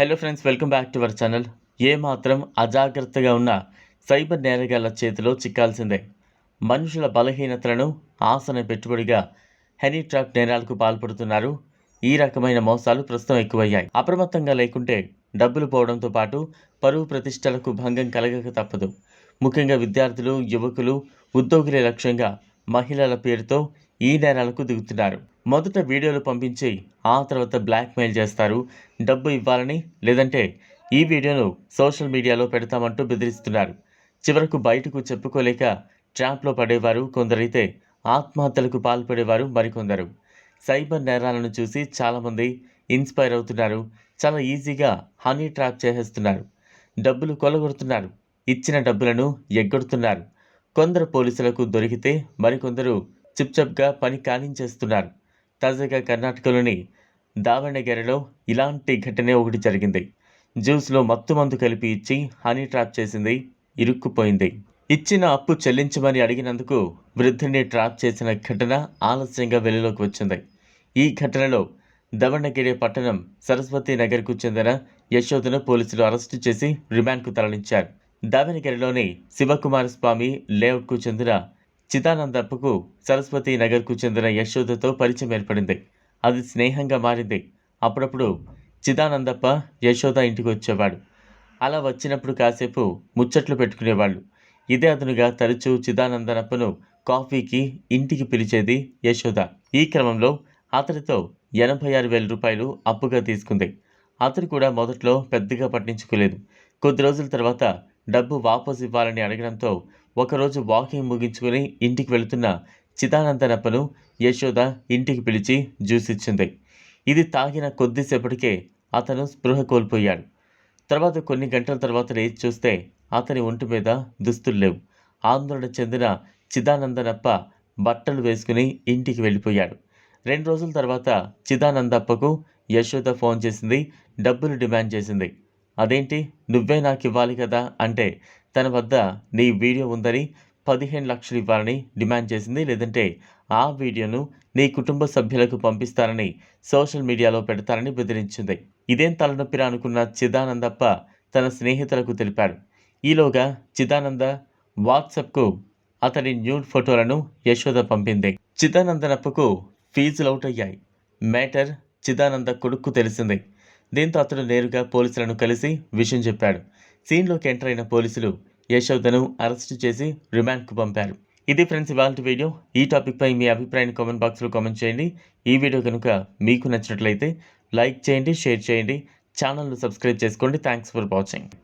Hello friends welcome back to our channel ఏ మాత్రం అజాగ్రత్తగా ఉన్న సైబర్ నేరగాళ్ళ చేతిలో చిక్కాల్సిందే. మనుషుల బలహీనతలను ఆసన పెట్టుబడిగా హెనీ ట్రాప్ నేరాలకు పాల్పడుతున్నారు. ఈ రకమైన మోసాలు ప్రస్తుతం ఎక్కువయ్యాయి. అప్రమత్తంగా లేకుంటే డబ్బులు పోవడంతో పాటు పరువు ప్రతిష్టలకు భంగం కలగక తప్పదు. ముఖ్యంగా విద్యార్థులు యువకులు ఉద్యోగులే లక్ష్యంగా మహిళల పేరుతో ఈ నేరాలకు దిగుతున్నారు. మొదట వీడియోలు పంపించి ఆ తర్వాత బ్లాక్మెయిల్ చేస్తారు. డబ్బు ఇవ్వాలని లేదంటే ఈ వీడియోను సోషల్ మీడియాలో పెడతామంటూ బెదిరిస్తున్నారు. చివరకు బయటకు చెప్పుకోలేక ట్రాప్లో పడేవారు కొందరైతే ఆత్మహత్యలకు పాల్పడేవారు మరికొందరు. సైబర్ నేరాలను చూసి చాలామంది ఇన్స్పైర్ అవుతున్నారు. చాలా ఈజీగా హనీ ట్రాప్ చేసేస్తున్నారు. డబ్బులు కొలగొడుతున్నారు. ఇచ్చిన డబ్బులను ఎగ్గొడుతున్నారు. కొందరు పోలీసులకు దొరికితే మరికొందరు చిప్చప్గా పని కానించేస్తున్నారు. తాజాగా కర్ణాటకలోని దావణగెరలో ఇలాంటి ఘటనే ఒకటి జరిగింది. జ్యూస్లో మత్తు మందు కలిపి ఇచ్చి హనీ ట్రాప్ చేసింది ఇరుక్కుపోయింది. ఇచ్చిన అప్పు చెల్లించమని అడిగినందుకు వృద్ధుని ట్రాప్ చేసిన ఘటన ఆలస్యంగా వెలుగులోకి వచ్చింది. ఈ ఘటనలో దవణగిరి పట్టణం సరస్వతి నగర్కు చెందిన యశోదను పోలీసులు అరెస్టు చేసి రిమాండ్కు తరలించారు. దావణగిరిలోని శివకుమార స్వామి లేఅవుట్కు చెందిన చిదానందప్పకు సరస్వతి నగర్కు చెందిన యశోదతో పరిచయం ఏర్పడింది. అది స్నేహంగా మారింది. అప్పుడప్పుడు చిదానందప్ప యశోద ఇంటికి వచ్చేవాడు. అలా వచ్చినప్పుడు కాసేపు ముచ్చట్లు పెట్టుకునేవాళ్ళు. ఇదే అతనుగా తరచూ చిదానందనప్పను కాఫీకి ఇంటికి పిలిచేది యశోద. ఈ క్రమంలో అతనితో ఎనభై ఆరు వేల రూపాయలు అప్పుగా తీసుకుంది. అతను కూడా మొదట్లో పెద్దగా పట్టించుకోలేదు. కొద్ది రోజుల తర్వాత డబ్బు వాపసు ఇవ్వాలని అడగడంతో ఒకరోజు వాకింగ్ ముగించుకుని ఇంటికి వెళుతున్న చిదానందనప్పను యశోద ఇంటికి పిలిచి జ్యూస్ ఇచ్చింది. ఇది తాగిన కొద్దిసేపటికే అతను స్పృహ కోల్పోయాడు. తర్వాత కొన్ని గంటల తర్వాత లేచి చూస్తే అతని ఒంటి మీద దుస్తులు లేవు. ఆందోళన చెందిన చిదానందనప్ప బట్టలు వేసుకుని ఇంటికి వెళ్ళిపోయాడు. రెండు రోజుల తర్వాత చిదానందప్పకు యశోద ఫోన్ చేసింది డబ్బులు డిమాండ్ చేసింది. అదేంటి? నువ్వే నాకు ఇవ్వాలి కదా? అంటే తన వద్ద నీ వీడియో ఉందని పదిహేను లక్షలు ఇవ్వాలని డిమాండ్ చేసింది. లేదంటే ఆ వీడియోను నీ కుటుంబ సభ్యులకు పంపిస్తారని సోషల్ మీడియాలో పెడతారని బెదిరించింది. ఇదేం తలనొప్పిరా అనుకున్న చిదానందప్ప తన స్నేహితులకు తెలిపాడు. ఈలోగా చిదానంద వాట్సాప్కు అతని న్యూడ్ ఫోటోలను యశోద పంపింది. చిదానందనప్పకు ఫీజులు అవుట్ అయ్యాయి. మ్యాటర్ చిదానంద కొడుక్కు తెలిసింది. దీంతో అతడు నేరుగా పోలీసులను కలిసి విషయం చెప్పాడు. సీన్లోకి ఎంటర్ అయిన పోలీసులు యశోదను అరెస్టు చేసి రిమాండ్కు పంపారు. ఇది ఫ్రెండ్స్ ఇవాళ వీడియో. ఈ టాపిక్పై మీ అభిప్రాయాన్ని కామెంట్ బాక్స్లో కామెంట్ చేయండి. ఈ వీడియో కనుక మీకు నచ్చినట్లయితే లైక్ చేయండి షేర్ చేయండి. ఛానల్ను సబ్స్క్రైబ్ చేసుకోండి. Thanks for watching.